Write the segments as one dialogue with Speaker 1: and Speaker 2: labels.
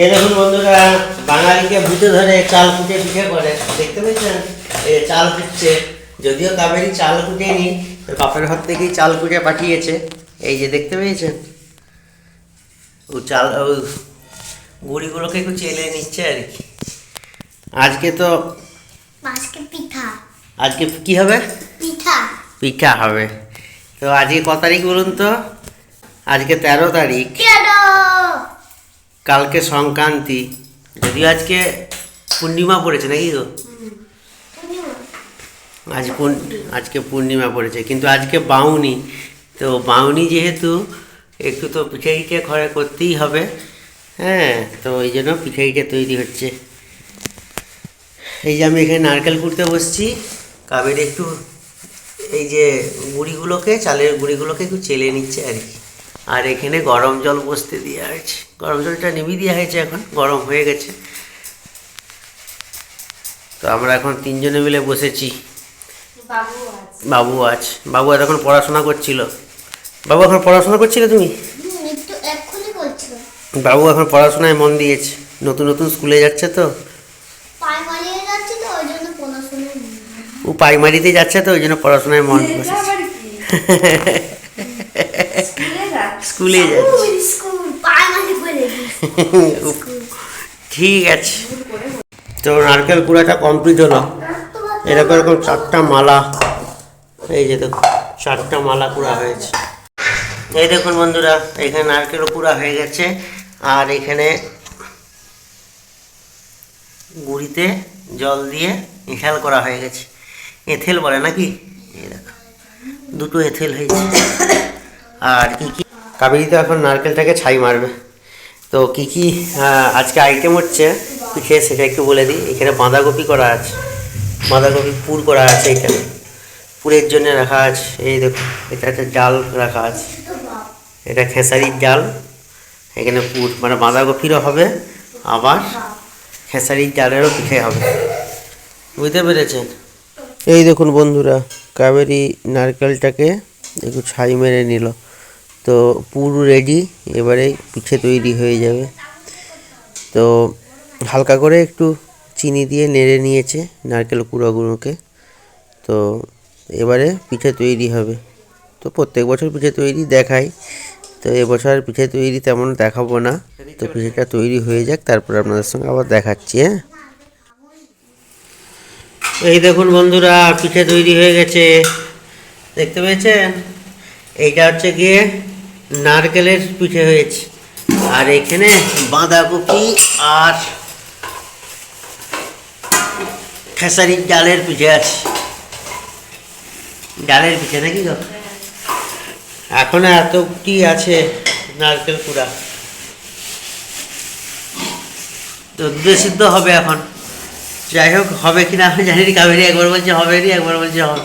Speaker 1: এই দেখুন বন্ধুরা বাঙালিকে ভূতে ধরে চাল কুটে পিঠে করে দেখতে পেয়েছেন? এ চাল কুটছে যদিও কাবেরি চাল কুটে নি বাপের হাত থেকেই চাল কুটে পাঠিয়েছে। এই যে দেখতে পেয়েছেন? ও চাল ও গুড়িগুলোকে একটু চেলে নিচ্ছে আর কি। আজকে তো
Speaker 2: আজকে পিঠা।
Speaker 1: আজকে কি হবে?
Speaker 2: পিঠা।
Speaker 1: পিঠা হবে। তো আজকে ক তারিখ বলুন তো? আজকে তেরো তারিখ। কালকে সংক্রান্তি, যদিও আজকে পূর্ণিমা পড়েছে নাকি গো আজ আজকে পূর্ণিমা পড়েছে, কিন্তু আজকে বাউনি। তো বাউনি যেহেতু, একটু তো পিঠে পিঠে ঘরে করতেই হবে হ্যাঁ তো ওই জন্য পিঠে পিঠে তৈরি হচ্ছে। এই যে আমি এখানে নারকেল কুড়তে বসছি, কাবের একটু এই যে গুঁড়িগুলোকে, চালের গুঁড়িগুলোকে একটু চেলে নিচ্ছে আর কি। আর এখানে গরম জল বসতে দেওয়া হয়েছে গরম জলটা নিবি দেওয়া হয়েছে এখন গরম হয়ে গেছে। তো আমরা এখন তিনজনে মিলে বসেছি।
Speaker 2: বাবু আছে।
Speaker 1: বাবু আজ বাবু এতক্ষণ পড়াশোনা করছিল। বাবু এখন পড়াশোনা করছিলে তুমি? বাবু এখন পড়াশোনায় মন দিয়েছে। নতুন নতুন স্কুলে যাচ্ছে তো। ও প্রাইমারিতে যাচ্ছে তো ওই জন্য পড়াশোনায় মন বসেছে। স্কুলে যাচ্ছে
Speaker 2: স্কুল স্কুল প্রাইমারি বলে
Speaker 1: উফ, ঠিক আছে। তো নারকেল কুড়াটা কমপ্লিট হলো। এরকম এরকম চারটা মালা। এই যে দেখুন, চারটা মালা কুড়া হয়েছে। এই দেখুন বন্ধুরা, এখানে নারকেলও কুড়া হয়ে গেছে। আর এখানে গুড়িতে জল দিয়ে এঁথেল করা হয়ে গেছে। এঁথেল বলে নাকি? এই দেখো, দুটো এঁথেল হয়েছে। আর কি কি? কাবেরিতে এখন নারকেলটাকে ছাই মারবে। তো কি কি আজকে আইটেম হচ্ছে পিঠে সেটা একটু বলে দিই। এখানে বাঁধাকপি করা আছে, বাঁধাকপি পুর করা আছে এখানে। পুরের জন্য রাখা আছে, এই দেখো, এটা একটা ডাল রাখা আছে। এটা খেসারির ডাল, এখানে পুর মানে বাঁধাকপিরও হবে, আবার খেসারির ডালেরও পিঠে হবে। বুঝতে পেরেছেন? এই দেখুন বন্ধুরা, কাবেরি নারকেলটাকে একটু ছাই মেরে নিল। তো পুরো রেডি এবারে পিঠে তৈরি হয়ে যাবে। তো হালকা করে একটু চিনি দিয়ে নেড়ে নিয়েছে নারকেল কুড়োগুলোকে তো এবারে পিঠে তৈরি হবে। তো প্রত্যেক বছর পিঠে তৈরি দেখাই। তো এবছর পিঠে তৈরি তেমন দেখাবো না। তো পিঠেটা তৈরি হয়ে যাক, তারপর আপনাদের সঙ্গে আবার দেখাচ্ছি হ্যাঁ। এই দেখুন বন্ধুরা, পিঠে তৈরি হয়ে গেছে। দেখতে পেয়েছেন? এইটা হচ্ছে গিয়ে নারকেলের পিঠে হয়েছে। আর এখানে বাঁধাকপি আর খেসারির ডালের পিঠে আছে। ডালের পিঠে নাকি গো? এখনও এতটি আছে নারকেল কুড়া? তো দুধে সিদ্ধ হবে এখন। যাই হোক হবে কিনা আমি জানি না কাবেরি একবার বলছে হবে নি একবার বলছে হবে।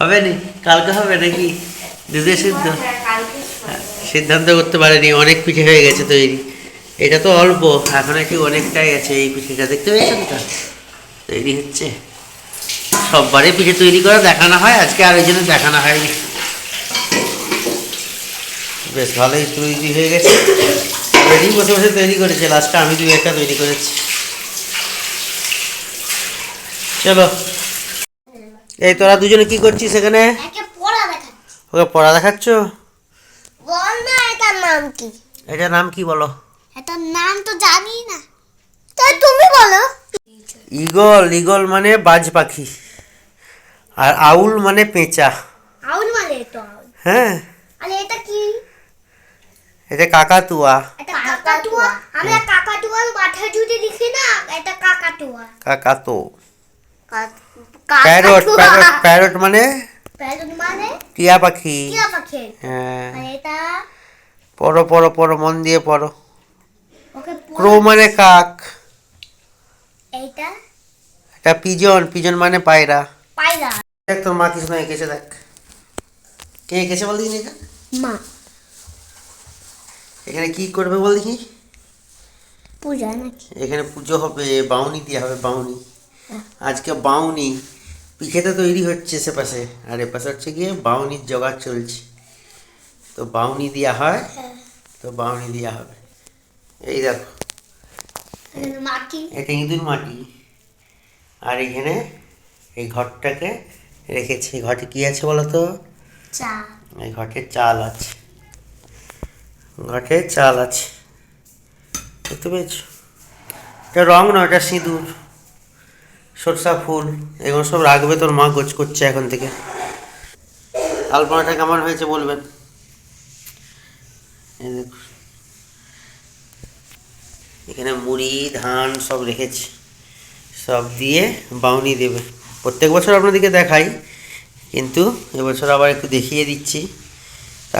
Speaker 1: হবে। নি? কালকে হবে নাকি? দুধে সিদ্ধ? সিদ্ধান্ত করতে পারেনি অনেক পিঠে হয়ে গেছে তৈরি। এটা তো অল্প এখন কি অনেকটাই আছে এই পিঠেটা দেখতে পেয়েছেন তো? তৈরি হচ্ছে। সববারে পিঠে তৈরি করে দেখানো হয় আজকে আর ওই জন্য দেখানো হয়নি। বেশ ভালোই তৈরি হয়ে গেছে। রেডি বসে বসে তৈরি করেছে লাস্টে আমি দুই একটা তৈরি করেছি। চলো। এই তোরা দুজনে কি করছিস এখানে? ওকে পড়া দেখাচ্ছ?
Speaker 2: বল না এটার নাম কি?
Speaker 1: এটার নাম কি বলো?
Speaker 2: এটার নাম তো জানি না। তাই তুমি বলো।
Speaker 1: ইগল ইগল মানে বাজ পাখি। আর আউল মানে পেঁচা।
Speaker 2: আউল মানে তো
Speaker 1: হ্যাঁ।
Speaker 2: আরে এটা কি?
Speaker 1: এটা কাকাতুয়া।
Speaker 2: এটা কাকাতুয়া? আমরা কাকাতুয়ার মাথা জুড়ে লিখি না এটা কাকাতুয়া।
Speaker 1: কাকাতো। প্যারট। প্যারট প্যারট মানে
Speaker 2: মানে?
Speaker 1: টিয়া পাখি।
Speaker 2: টিয়া পাখি।
Speaker 1: হ্যাঁ।
Speaker 2: এটা?
Speaker 1: পড়ো পড়ো পড়ো মন দিয়ে পড়ো।
Speaker 2: ওকে
Speaker 1: ক্রো মানে কাক।
Speaker 2: এইটা?
Speaker 1: এটা পিজন পিজন মানে পায়রা।
Speaker 2: পায়রা।
Speaker 1: দেখ তোর মা কিছু না এঁকেছে দেখ। কে এঁকেছে বল দেখি এটা?
Speaker 2: মা।
Speaker 1: এখানে কি করবে বল দেখি?
Speaker 2: পূজা নাকি?
Speaker 1: এখানে পুজো হবে বাউনি দেওয়া হবে বাউনি। আজকে বাউনি। পিঠেতে তৈরি হচ্ছে সে পাশে আর এ পাশে হচ্ছে গিয়ে বাউনির জোগাড় চলছে। তো বাউনি দেওয়া হয় তো বাউনি দেওয়া হবে। এই দেখো। এটা ইঁদুর মাটি। আর এখানে এই ঘরটাকে রেখেছি। ঘরটি কি আছে বলো তো
Speaker 2: চা
Speaker 1: এই ঘটে চাল আছে। ঘটে চাল আছে। দেখতে পেয়েছ? এটা রং নয় এটা সিঁদুর। সরষা ফুল, এগুলো সব রাখবে তোর মা গোছ করছে এখন থেকে। আলপনাটা কেমন হয়েছে বলবেন? এখানে মুড়ি, ধান সব রেখেছি। সব দিয়ে বাউনি দেবে। প্রত্যেক বছর আপনাদেরকে দেখাই, কিন্তু এবছর আবার একটু দেখিয়ে দিচ্ছি।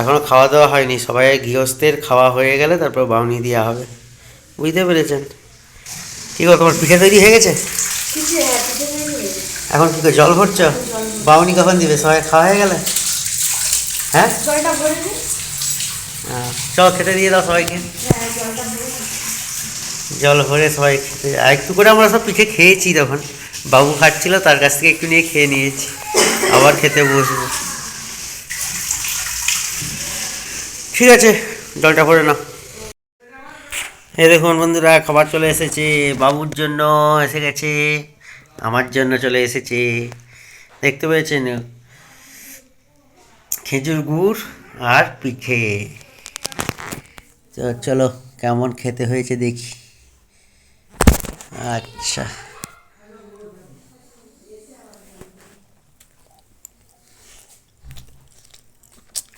Speaker 1: এখনও খাওয়া দাওয়া হয়নি, সবাই গৃহস্থের খাওয়া হয়ে গেলে তারপর বাউনি দেওয়া হবে। বুঝতে পেরেছেন? ঠিক আছে তোমার পিঠে তৈরি হয়ে গেছে? এখন কি জল ভরছ? বাউনি কখন দিবে? সবাই খাওয়া হয়ে গেলে? হ্যাঁ? চল খেতে দিয়ে দাও সবাইকে। জল ভরে সবাই খেতে আর একটু করে আমরা সব পিঠে খেয়েছি তখন। বাবু খাচ্ছিল, তার কাছ থেকে একটু নিয়ে খেয়ে নিয়েছি। আবার খেতে বসবো। ঠিক আছে, জলটা ভরে না এই দেখুন বন্ধুরা, খাবার চলে এসেছে। বাবুর জন্য এসে গেছে। আমার জন্য চলে এসেছে। দেখতে পেয়েছেন? খেজুর গুড় আর পিঠে। তো চলো, কেমন খেতে হয়েছে দেখি। আচ্ছা।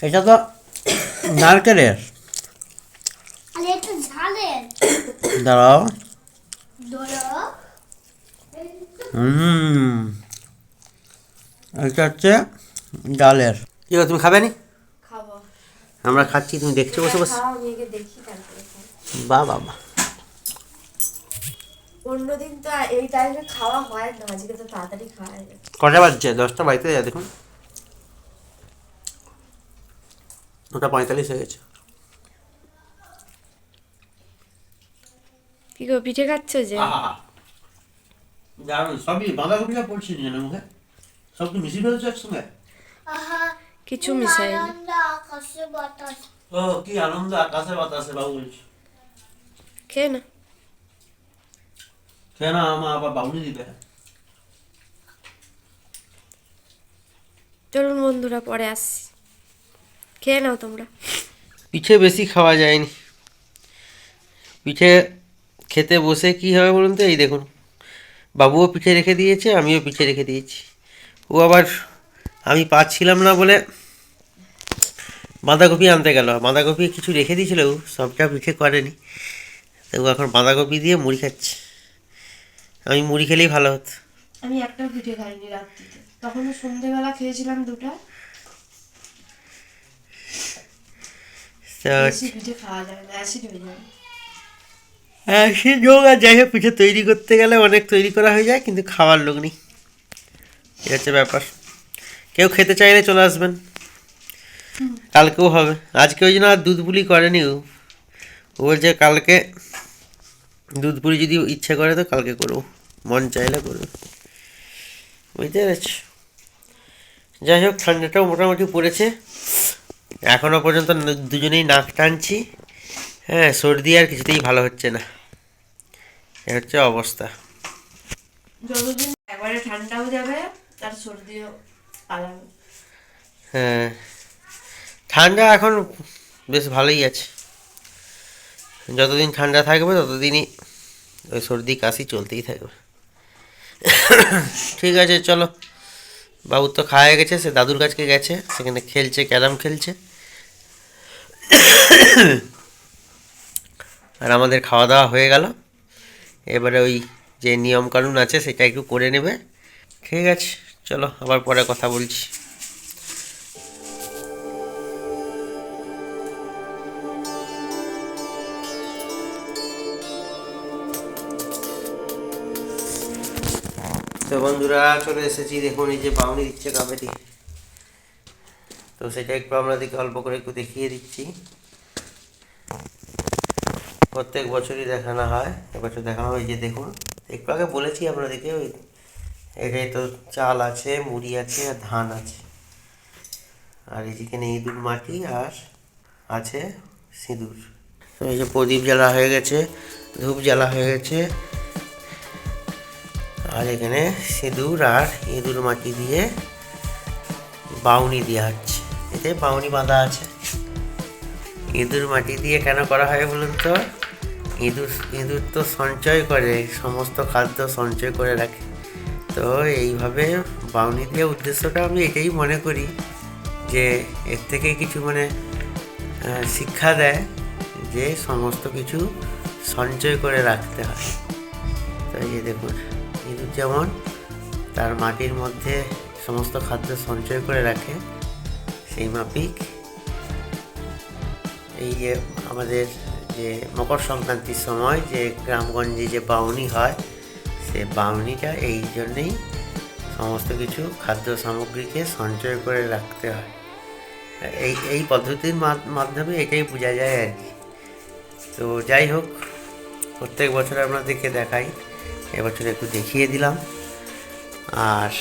Speaker 1: এটা তো নারকেলের
Speaker 2: আর একটু ঝালের
Speaker 1: দাঁড়াও। হুম। এটা হচ্ছে ডালের। কি তুমি খাবে নি? আমরা খাচ্ছি তুমি দেখছ বসে বসে? বা বাবা
Speaker 3: অন্যদিন তো এই টাইমে খাওয়া হয় না আজকে তো তাড়াতাড়ি খাওয়া যায়
Speaker 1: কটা বাজছে? দশটা বাড়িতে যায় দেখুন। ওটা পঁয়তাল্লিশ হয়ে গেছে।
Speaker 3: কি গো পিঠে খাচ্ছ যে?
Speaker 1: দারুণ। সবই বাঁধাকপিটা পড়ছি না মুখে। সব কি মিশিয়ে ফেলছো একসঙ্গে?
Speaker 2: আহা
Speaker 3: কিছু মিশাই
Speaker 1: ও কি আনন্দ আকাশে বাতাসে বাবু বলছি।
Speaker 3: খেয়ে না
Speaker 1: কেন আমার আবার বাবুনি দিবে।
Speaker 3: চলুন বন্ধুরা পরে আসছি। খেয়ে নাও তোমরা।
Speaker 1: পিঠে বেশি খাওয়া যায়নি। পিঠে খেতে বসে কি হবে বলুন তো? এই দেখুন। বাবুও পিঠে রেখে দিয়েছে আমিও পিঠে রেখে দিয়েছি। ও আবার আমি পাচ্ছিলাম না বলে বাঁধাকপি আনতে গেল। বাঁধাকপি কিছু রেখে দিয়েছিল ও, সবটা পিঠে করেনি। তো ও এখন বাঁধাকপি দিয়ে মুড়ি খাচ্ছে। আমি মুড়ি খেলেই ভালো হতো।
Speaker 3: আমি একটাও পিঠে খাইনি রাত্রিতে। তখন সন্ধেবেলা খেয়েছিলাম দুটা।
Speaker 1: তো
Speaker 3: পিঠে খাওয়া যায় না অ্যাসিড হয়ে যায়
Speaker 1: সে যোগ আর যাই হোক, পিঠে তৈরি করতে গেলে অনেক তৈরি করা হয়ে যায়, কিন্তু খাওয়ার লোক নেই। এই হচ্ছে ব্যাপার। কেউ খেতে চাইলে চলে আসবেন। কালকেও হবে। আজকে ওই জন্য আর দুধ পুলি করেনি ও। ও বলছে কালকে দুধ পুলি যদি ইচ্ছে করে তো কালকে করব। মন চাইলে করব। বুঝতে পেরেছ? যাই হোক, ঠান্ডাটাও মোটামুটি পড়েছে। এখনও পর্যন্ত দুজনেই নাক টানছি। হ্যাঁ সর্দি আর কিছুতেই ভালো হচ্ছে না। এ হচ্ছে অবস্থা।
Speaker 3: যতদিন একবারে ঠান্ডাও যাবে তার সর্দিও পালাবে
Speaker 1: হ্যাঁ ঠান্ডা এখন বেশ ভালোই আছে। যতদিন ঠান্ডা থাকবে ততদিনই ওই সর্দি কাশি চলতেই থাকবে। ঠিক আছে চলো। বাবুর তো খাওয়া গেছে সে দাদুর কাছকে গেছে সেখানে খেলছে ক্যারাম খেলছে। আর আমাদের খাওয়া দাওয়া হয়ে গেল। এবারে ওই যে নিয়মকানুন আছে সেটা একটু করে নেবে। ঠিক আছে, চলো আবার পরে কথা বলছি। তো বন্ধুরা, চলে এসেছি। দেখুন, এই যে বাউনি দিচ্ছে কাবেরি। তো সেটা একটু আপনাদেরকে অল্প করে একটু দেখিয়ে দিচ্ছি। প্রত্যেক বছরই দেখানো হয়। এবছর দেখানো হয় যে দেখুন। একটু আগে বলেছি আপনাদেরকে, ওই এটাই তো চাল আছে, মুড়ি আছে, আর ধান আছে। আর এই যেখানে ইঁদুর মাটি আর আছে সিঁদুর। এই যে প্রদীপ জ্বালা হয়ে গেছে, ধূপ জ্বালা হয়ে গেছে। আর এখানে সিঁদুর আর ইঁদুর মাটি দিয়ে বাউনি দেওয়া হচ্ছে। এতে বাউনি বাঁধা আছে। ইঁদুর মাটি দিয়ে কেন করা হয় বলুন তো? ইঁদুর ইঁদুর তো সঞ্চয় করে, সমস্ত খাদ্য সঞ্চয় করে রাখে। তো এইভাবে বাউনি দেওয়ার উদ্দেশ্যটা আমি এটাই মনে করি যে এর থেকে কিছু মানে শিক্ষা দেয় যে সমস্ত কিছু সঞ্চয় করে রাখতে হয়। তো এই দেখুন, ইঁদুর যেমন তার মাটির মধ্যে সমস্ত খাদ্য সঞ্চয় করে রাখে, সেই মাফিক এই যে আমাদের যে মকর সংক্রান্তির সময় যে গ্রামগঞ্জে যে বাউনি হয়, সে বাউনিটা এই জন্যেই সমস্ত কিছু খাদ্য সামগ্রীকে সঞ্চয় করে রাখতে হয়। এই এই পদ্ধতির মাধ্যমে এটাই বোঝা যায় আর কি। তো যাই হোক, প্রত্যেক বছর আপনাদেরকে দেখাই, এবছর একটু দেখিয়ে দিলাম। আর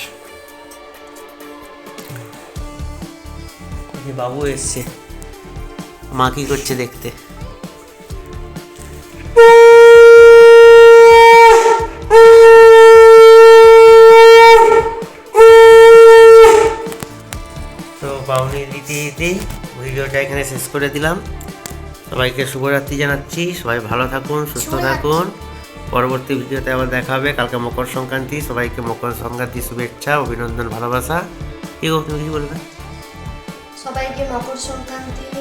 Speaker 1: বাবু এসছে, মা কি করছে দেখতে? বাউনি দিতে দিতে ভিডিওটা এখানে শেষ করে দিলাম। সবাইকে শুভরাত্রি জানাচ্ছি। সবাই ভালো থাকুন সুস্থ থাকুন। পরবর্তী ভিডিওতে আবার দেখা হবে। কালকে মকর সংক্রান্তি। সবাইকে মকর সংক্রান্তি শুভেচ্ছা অভিনন্দন ভালোবাসা। কি গো তুমি কি বলবে?
Speaker 3: সবাইকে মকর সংক্রান্তির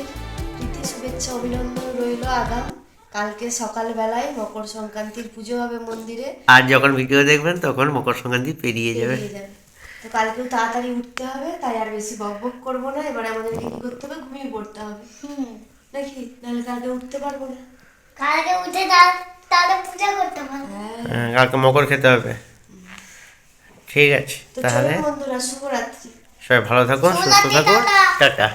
Speaker 3: প্রীতি শুভেচ্ছা অভিনন্দন রইল আগাম। কালকে সকালবেলায় মকর সংক্রান্তির পুজো হবে মন্দিরে।
Speaker 1: আর যখন ভিডিও দেখবেন তখন মকর সংক্রান্তি পেরিয়ে যাবে।
Speaker 3: তো কালকেও তাড়াতাড়ি উঠতে হবে তাই আর বেশি বক বক করব না এবারে আমাদেরকে কি করতে হবে? ঘুমিয়ে পড়তে হবে। নাকি? নাহলে কালকে উঠতে পারব না।
Speaker 2: কালকে উঠে তাহলে পূজা করতে পারব।
Speaker 3: হ্যাঁ।
Speaker 1: হ্যাঁ, কালকে মকর খেতে হবে। ঠিক আছে তাহলে
Speaker 3: বন্ধুরা শুভরাত্রি।
Speaker 1: সবাই ভালো থাকুন সুস্থ থাকুন। টাটা।